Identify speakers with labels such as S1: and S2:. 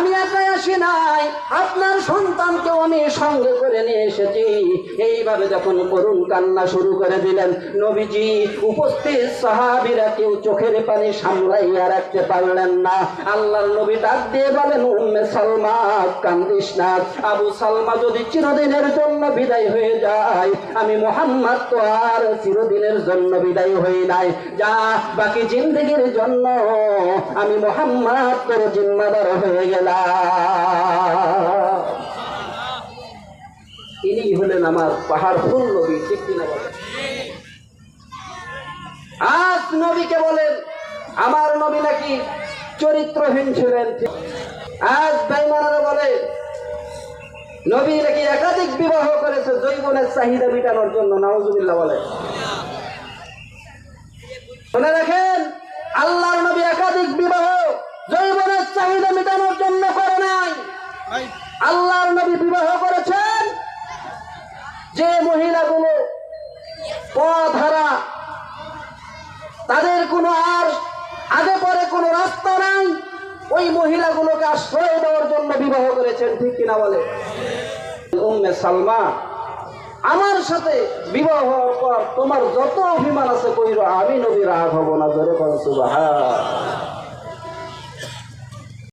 S1: আমি একাই আসি নাই। আপনার সন্তানকেও আমি সঙ্গে করে নিয়ে এসেছি। এইভাবে যখন করুণ কান্না শুরু করে দিলেন, নবীজি উপস্থিত সাহাবিরা কেউ চোখের পানি সামলাইয়া রাখতে পারলেন না। আল্লাহর নবী ডাক দিয়ে বলেন, উম্মে সালমা, কান্দিস না। আবু সালমা যদি চিরদিনের জন্য বিদায় হয়ে যায়, আমি মোহাম্মদ তো আর চিরদিনের জন্য বিদায় হই নাই। যা বাকি জিন্দগির জন্য, আমি মোহাম্মদ তোর জিম্মাদার হয়ে গেলাম। ইনি হলেন আমার পাহাড় ফুল নবী ঠিক কিনা বলেন আজ নবীকে বলেন আমার নবী নাকি চরিত্রহীন ছিলেন আজ বেঈমানেরা বলে নবী নাকি একাধিক বিবাহ করেছে জৈবনের চাহিদা মেটানোর জন্য নাউজুবিল্লাহ বলে। শুনে দেখেন আল্লাহর নবী একাধিক বিবাহ জৈবনের চাহিদা মেটানোর জন্য করে নাই। আল্লাহর নবী বিবাহ যে মহিলাগুলো পথ তাদের কোনো আর আগে পরে কোনো রাস্তা নাই, ওই মহিলাগুলোকে আশ্রয় দেওয়ার জন্য বিবাহ করেছেন, ঠিক কিনা বলে? সালমা, আমার সাথে বিবাহ হওয়ার পর তোমার যত অভিমান আছে কইর, আমি নবী রাগ হব না ধরে করো সুবাহ